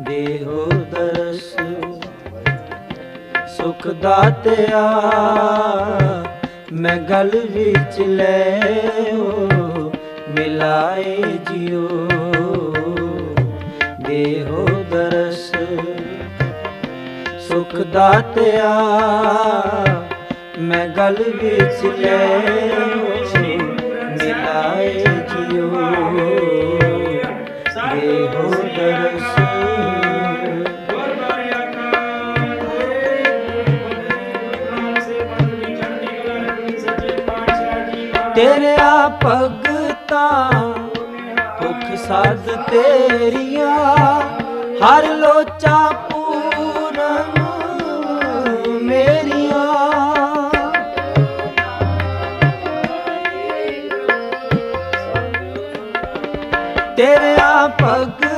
ਦੇਹੋ ਦਰਸ, ਸੁਖ ਦਾਤਿਆ, ਮੈਂ ਗਲ ਵਿੱਚ ਲੈਓ, ਮਿਲਾਏ ਜਿਉ। ਦੇਹੋ ਦਰਸ, ਸੁਖ ਦਾਤਿਆ, ਮੈਂ ਗਲ ਵਿੱਚ ਲੈਓ, ਮਿਲਾਏ ਜਿਉ। ਦੇਹੋ ਦਰਸ। ਤੇਰਿਆ ਭਗਤਾ ਦੁੱਖ ਸਾਧ ਤੇਰੀਆਂ ਹਰ ਲੋਚਾ ਪੂਰਨ ਮੇਰੀਆਂ। ਤੇਰਾ ਭਗਤਾ